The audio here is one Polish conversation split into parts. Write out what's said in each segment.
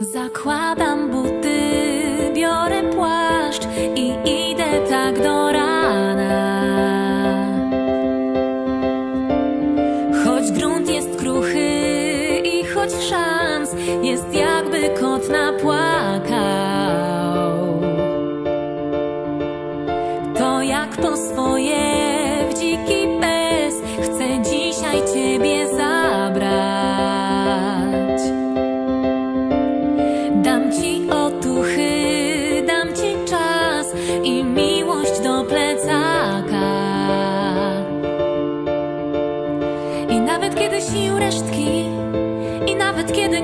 Zakładam buty, biorę płaszcz i idę tak do rana.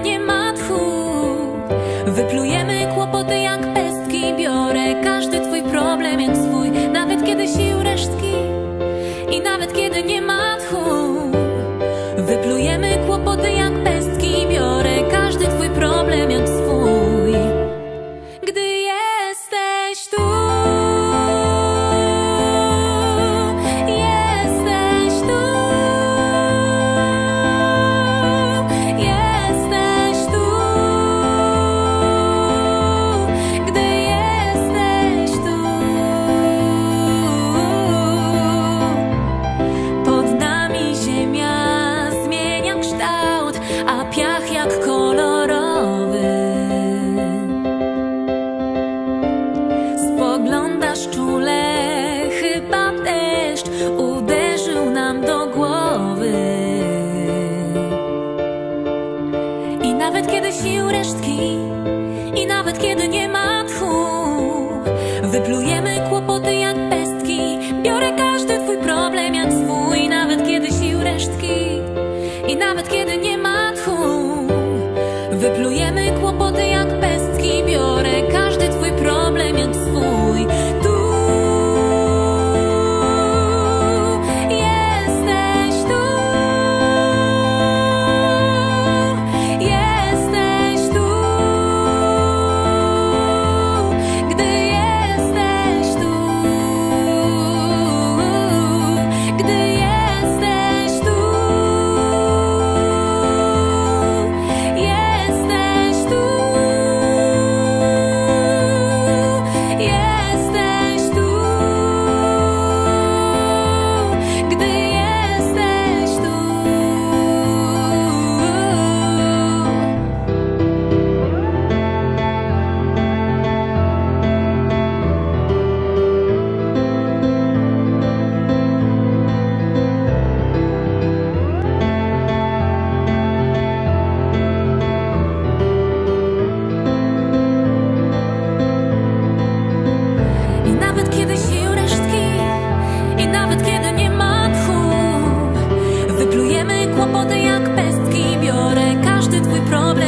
Nie ma tchu, wyplujemy kłopoty jak pestki. Biorę każdy twój problem jak swój, nawet kiedy sił resztki, i nawet kiedy nie ma tchu,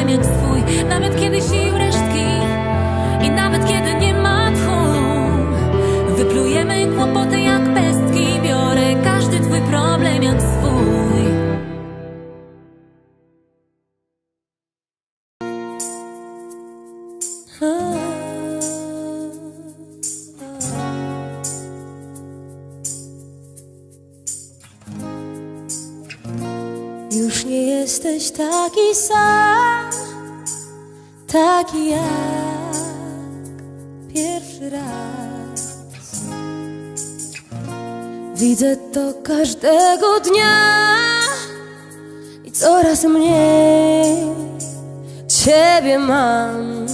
jak swój, nawet kiedy sił resztki, i nawet kiedy nie ma tchu, wyplujemy kłopoty jak pestki. Biorę każdy twój problem jak swój. Już nie jesteś taki sam, taki jak pierwszy raz. Widzę to każdego dnia i coraz mniej Ciebie mam.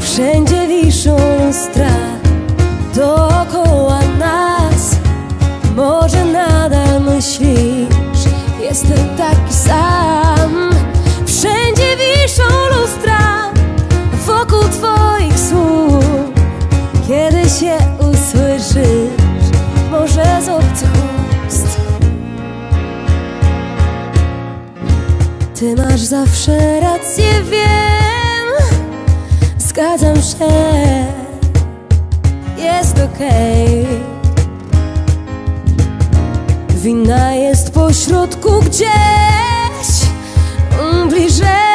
Wszędzie wiszą strach dookoła nas. Może nadal myślisz, Ty masz zawsze rację, wiem. Zgadzam się, jest okej. Wina jest pośrodku gdzieś mm, Bliżej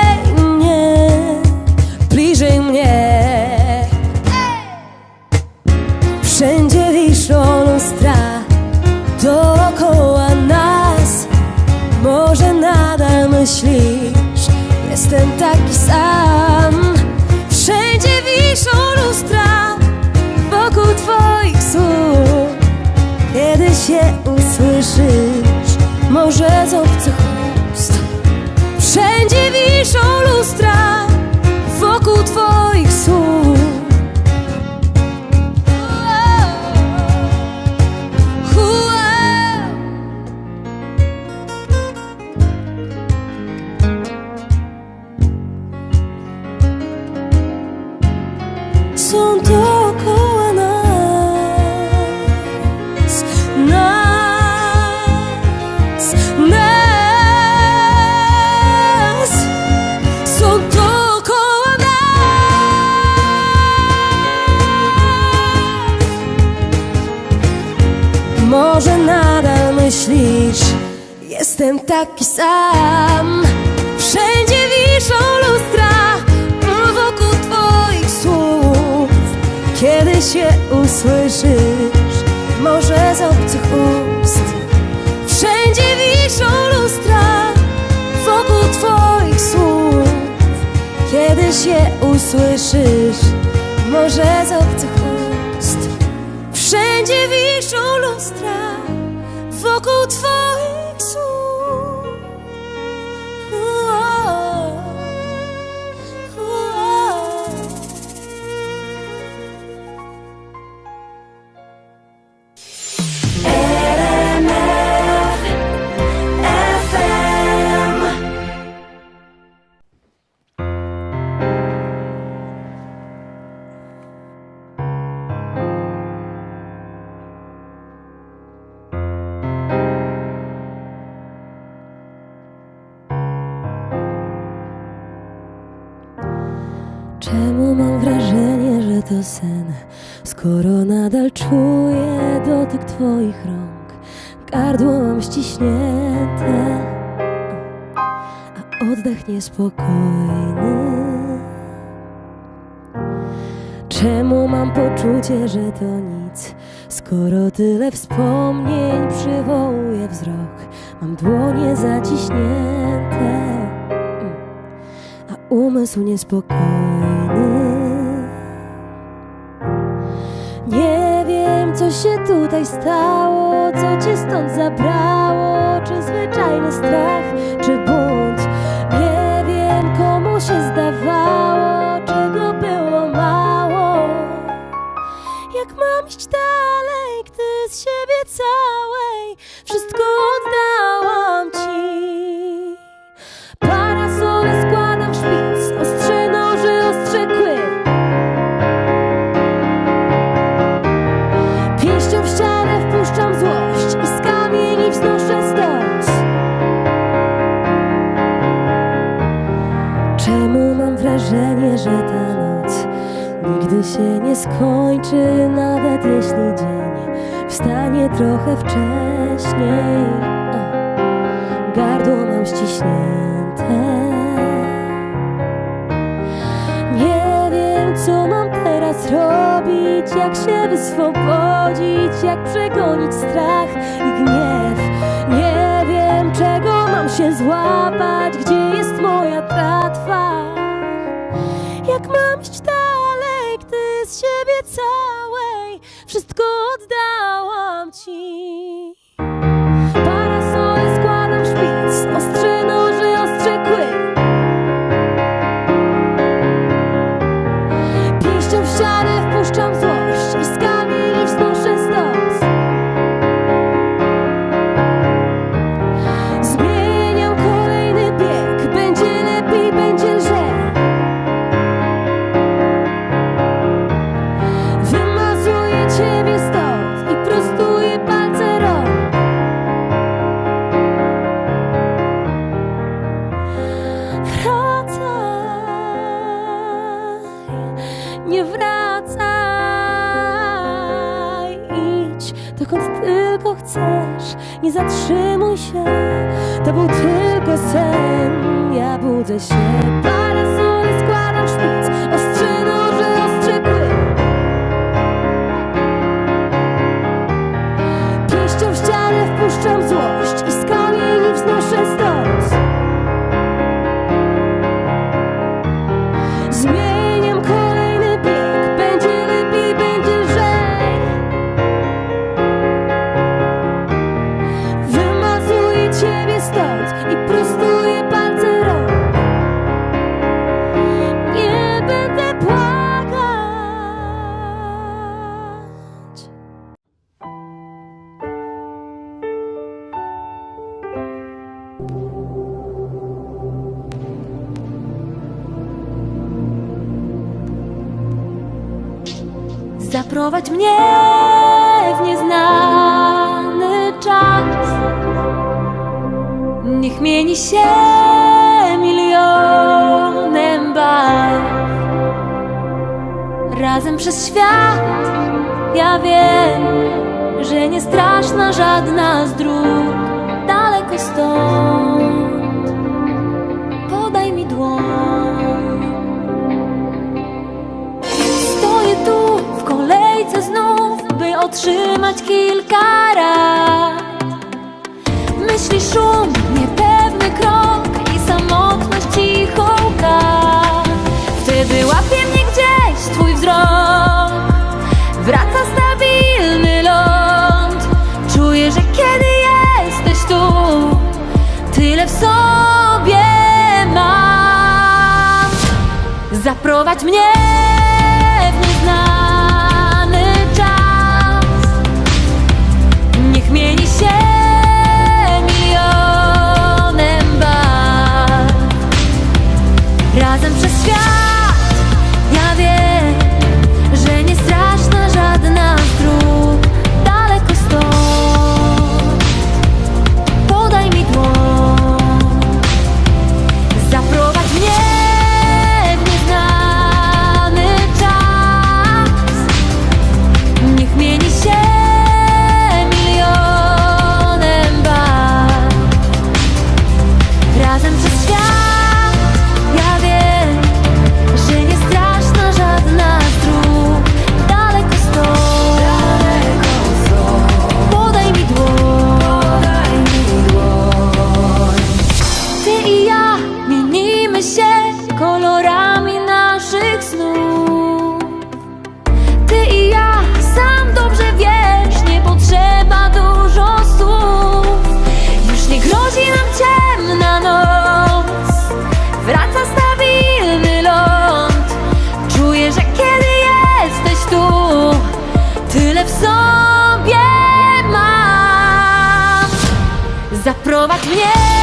Są dookoła nas. Nas. Nas. Są dookoła nas. Może nadal myślisz Jestem taki sam Kiedy się usłyszysz Może z obcych ust Wszędzie wiszą lustra Wokół twoich słów. Kiedy się usłyszysz Może z obcych ust Wszędzie wiszą lustra Wokół twoich a oddech niespokojny. Czemu mam poczucie, że to nic, skoro tyle wspomnień przywołuje wzrok? Mam dłonie zaciśnięte a umysł niespokojny. Się tutaj stało, co cię stąd zabrało, czy zwyczajny strach, czy bunt. Nie wiem, komu się zdawało, czego było mało. Jak mam iść dalej, gdy z siebie całej wszystko Jak przegonić strach i gniew. Nie wiem czego mam się złapać Gdzie jest moja tratwa. Jak mam iść dalej Gdy z siebie całej Wszystko oddałam ci dokąd tylko chcesz, nie zatrzymuj się, to był tylko sen, ja budzę się, Zaprowadź mnie w nieznany czas. Niech mieni się milionem baw Razem przez świat ja wiem, że nie straszna żadna z dróg daleko stąd. zatrzymać kilka raz Myśli szum, niepewny krok i samotność cicho łka. Wtedy łapie mnie gdzieś twój wzrok. Wraca stabilny ląd. Czuję, że kiedy jesteś tu Tyle w sobie mam. Zaprowadź mnie Zaprowadź mnie!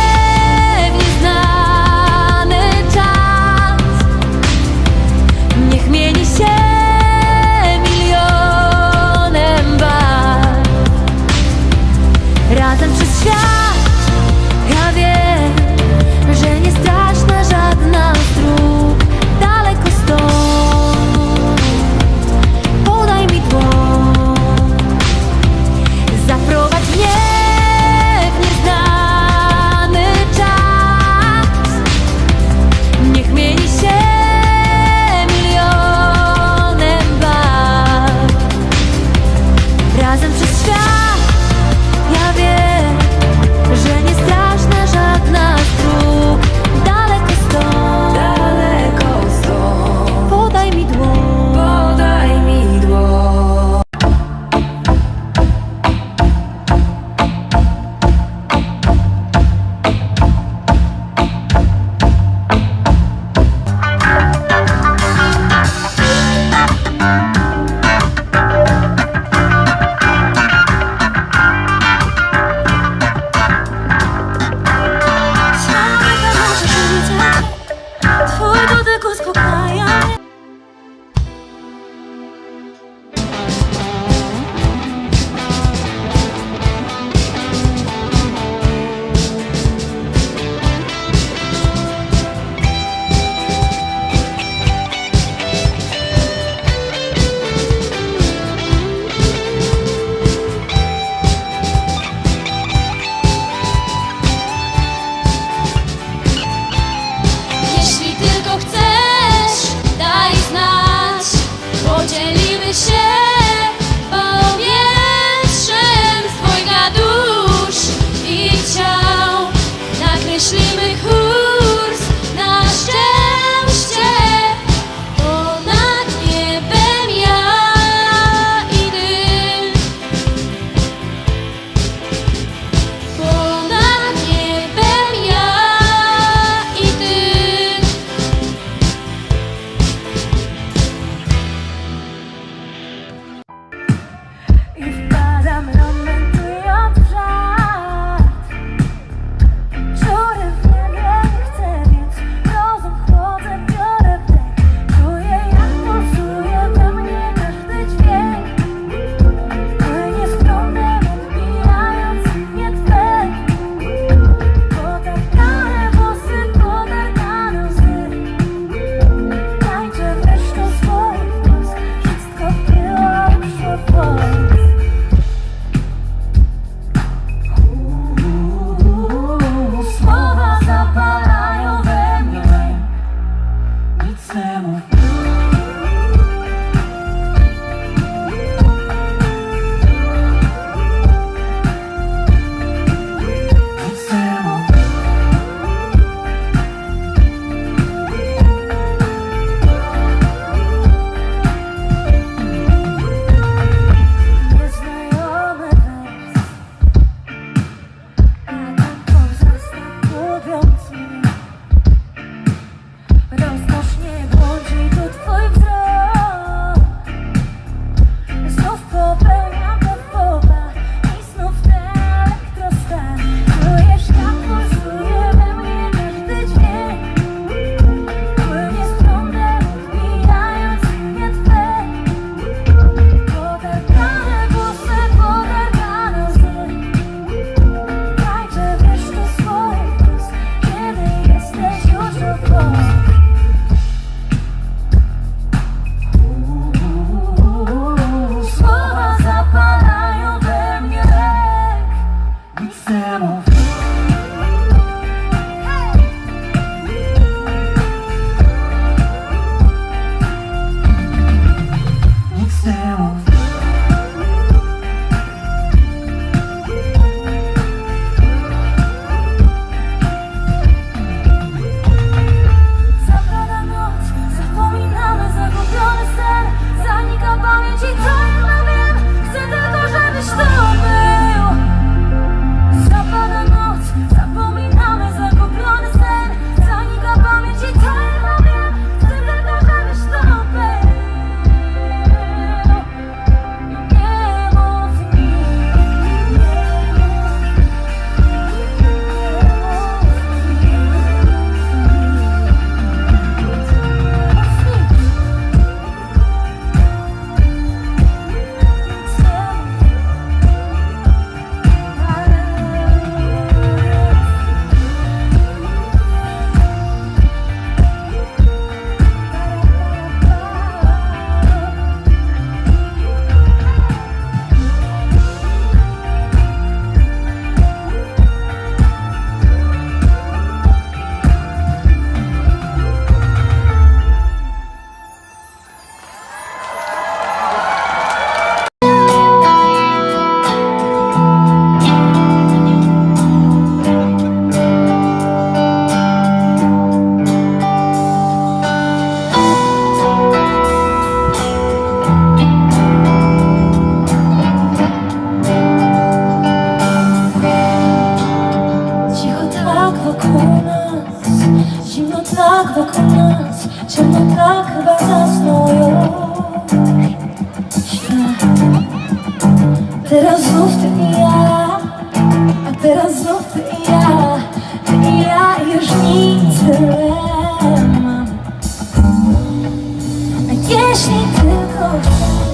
Jeśli tylko chcesz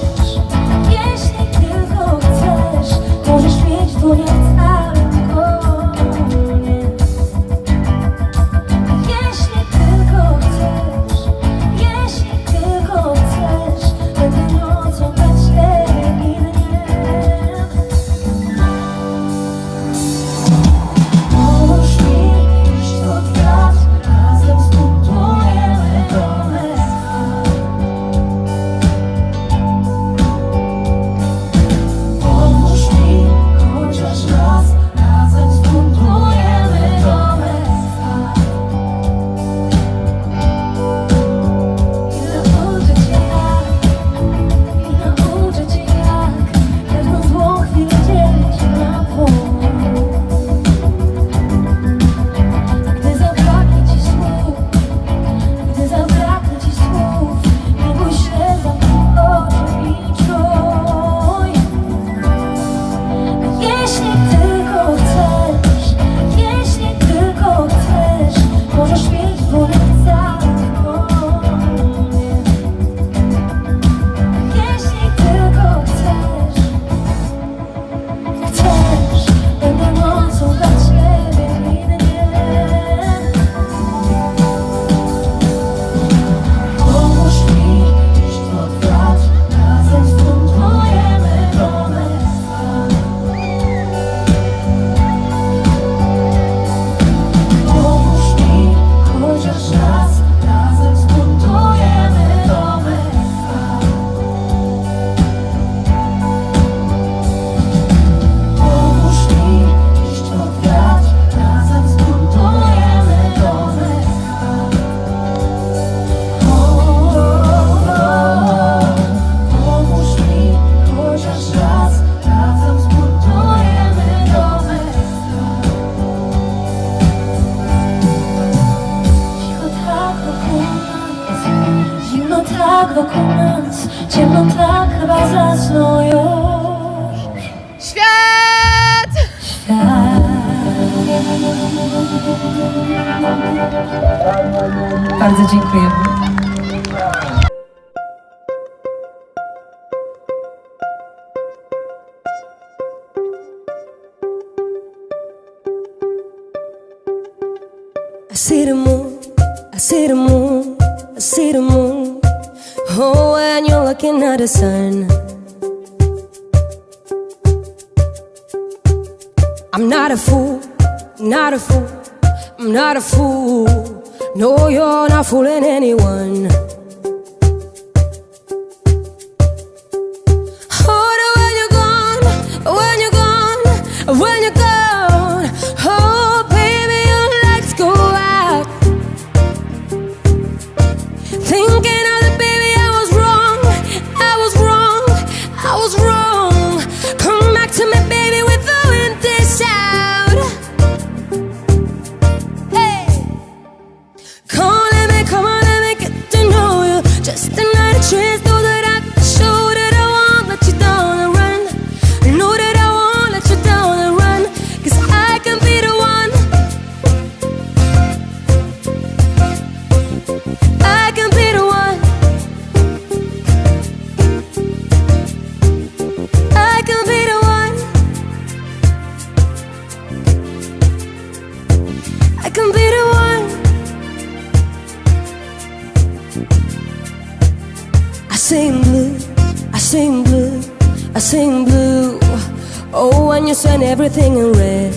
Coisa de incrível. I see the. Oh, and you're looking at the sun. I'm not a fool, not a fool. I'm not a fool. No, you're not fooling anyone. sing blue, I sing blue. Oh, when you send everything in red.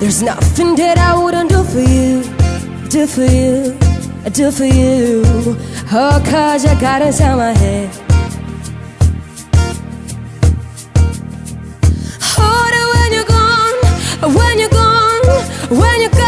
There's nothing that I wouldn't do for you Do for you, do for you. Oh, cause you got inside my head. Oh, when you're gone, when you're gone, when you're gone.